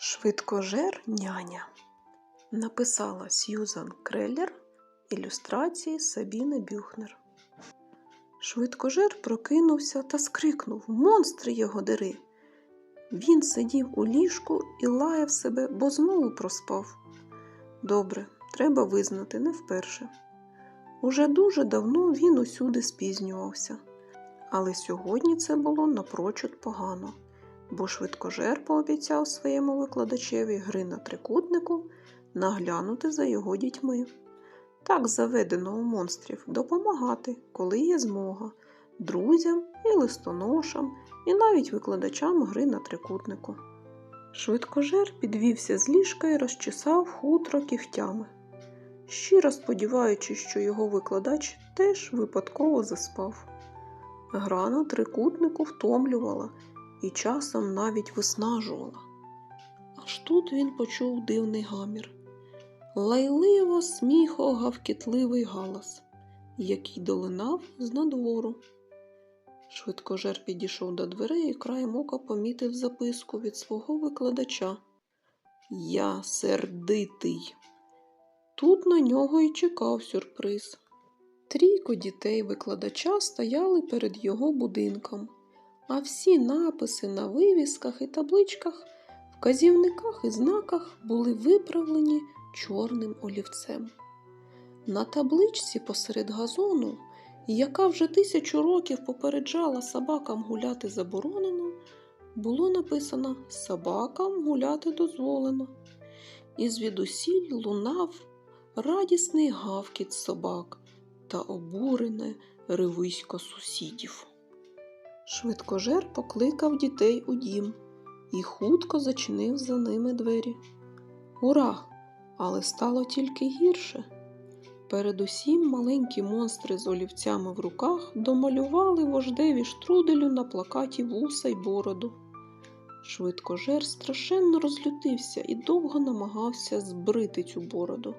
Швидкожер няня. Написала Сьюзан Креллер, ілюстрації Сабіни Бюхнер. Швидкожер прокинувся та скрикнув Монстри його дери. Він сидів у ліжку і лаяв себе, бо знову проспав. Добре, треба визнати, не вперше. Уже дуже давно він усюди спізнювався. Але сьогодні це було напрочуд погано, бо швидкожер пообіцяв своєму викладачеві гри на трикутнику наглянути за його дітьми. Так заведено у монстрів допомагати, коли є змога, друзям і листоношам, і навіть викладачам гри на трикутнику. Швидкожер підвівся з ліжка і розчесав хутро кігтями, щиро сподіваючись, що його викладач теж випадково заспав. Гра на трикутнику втомлювала і часом навіть виснажувала. Аж тут він почув дивний гамір. Лайливо сміхо гавкітливий галас, який долинав з надвору. Швидкожер підійшов до дверей і краєм ока помітив записку від свого викладача. Я сердитий. Тут на нього й чекав сюрприз. Трійко дітей викладача стояли перед його будинком, а всі написи на вивісках і табличках, вказівниках і знаках були виправлені чорним олівцем. На табличці посеред газону, яка вже тисячу років попереджала собакам гуляти заборонено, було написано Собакам гуляти дозволено. І звідусіль лунав радісний гавкіт собак та обурене ревисько сусідів. Швидкожер покликав дітей у дім і хутко зачинив за ними двері. Ура! Але стало тільки гірше. Передусім маленькі монстри з олівцями в руках домалювали вождеві штруделю на плакаті вуса й бороду. Швидкожер страшенно розлютився і довго намагався збрити цю бороду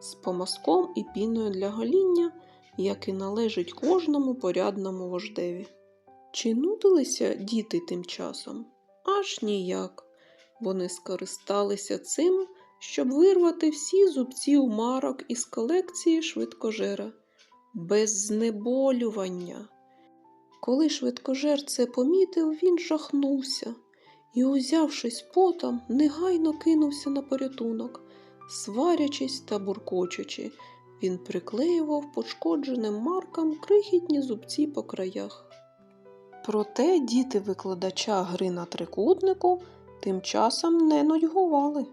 з помазком і піною для гоління, як і належить кожному порядному вождеві. Чи нудилися діти тим часом? Аж ніяк. Вони скористалися цим, щоб вирвати всі зубці у марок із колекції швидкожера без знеболювання. Коли швидкожер це помітив, він жахнувся і, узявшись потом, негайно кинувся на порятунок. Сварячись та буркочучи, він приклеював пошкодженим маркам крихітні зубці по краях. Проте діти викладача гри на трикутнику тим часом не нудьгували.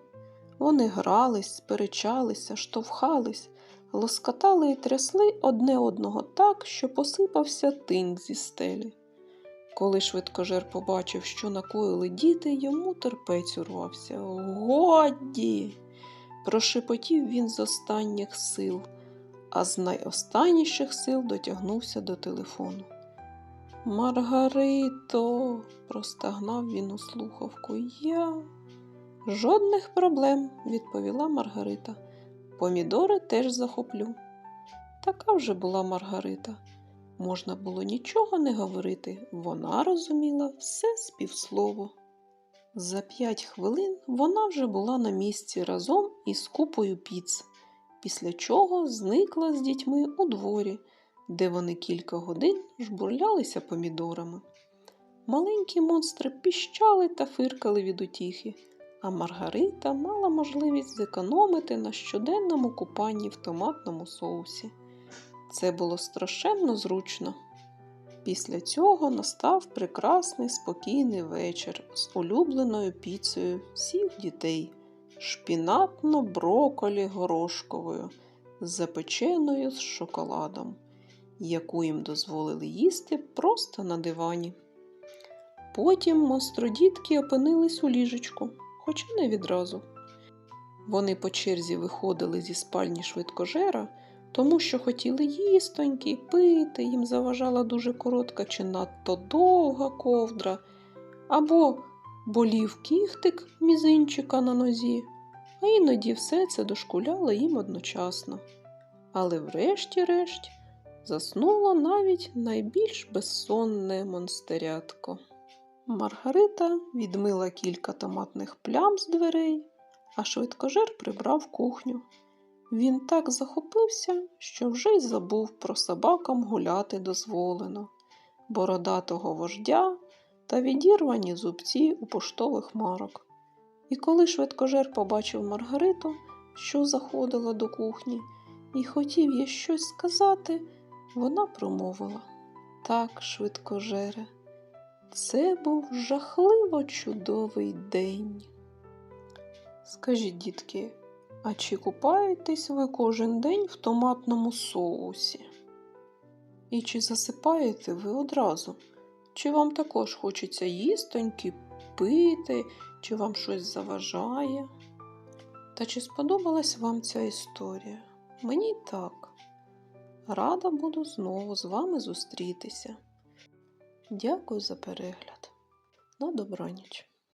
Вони грались, сперечалися, штовхались, лоскотали і трясли одне одного так, що посипався тинь зі стелі. Коли швидкожер побачив, що накоїли діти, йому терпець урвався. Годі! Прошепотів він з останніх сил, а з найостанніших сил дотягнувся до телефону. Маргарито, простагнав він у слухавку. Я. Жодних проблем, відповіла Маргарита. Помідори теж захоплю. Така вже була Маргарита. Можна було нічого не говорити, вона розуміла все з півслово. За п'ять хвилин вона вже була на місці разом із купою піц, після чого зникла з дітьми у дворі, де вони кілька годин жбурлялися помідорами. Маленькі монстри піщали та фиркали від утіхи, а Маргарита мала можливість зекономити на щоденному купанні в томатному соусі. Це було страшенно зручно. Після цього настав прекрасний спокійний вечір з улюбленою піцею всіх дітей, шпінатно броколі горошковою, запеченою з шоколадом, яку їм дозволили їсти просто на дивані. Потім монстродітки опинились у ліжечку, хоча не відразу. Вони по черзі виходили зі спальні швидкожера тому що хотіли їстоньки, пити, їм заважала дуже коротка чи надто довга ковдра, або болів кіхтик мізинчика на нозі, а іноді все це дошкуляло їм одночасно. Але врешті-решт заснуло навіть найбільш безсонне монстерятко. Маргарита відмила кілька томатних плям з дверей, а швидкожер прибрав кухню. Він так захопився, що вже й забув про собакам гуляти дозволено, бородатого вождя та відірвані зубці у поштових марок. І коли швидкожер побачив Маргариту, що заходила до кухні, і хотів їй щось сказати, вона промовила Так, швидкожере, це був жахливо чудовий день. Скажіть, дітки, а чи купаєтесь ви кожен день в томатному соусі? І чи засипаєте ви одразу? Чи вам також хочеться їстоньки, пити, чи вам щось заважає? Та чи сподобалась вам ця історія? Мені так. Рада буду знову з вами зустрітися. Дякую за перегляд. На добраніч.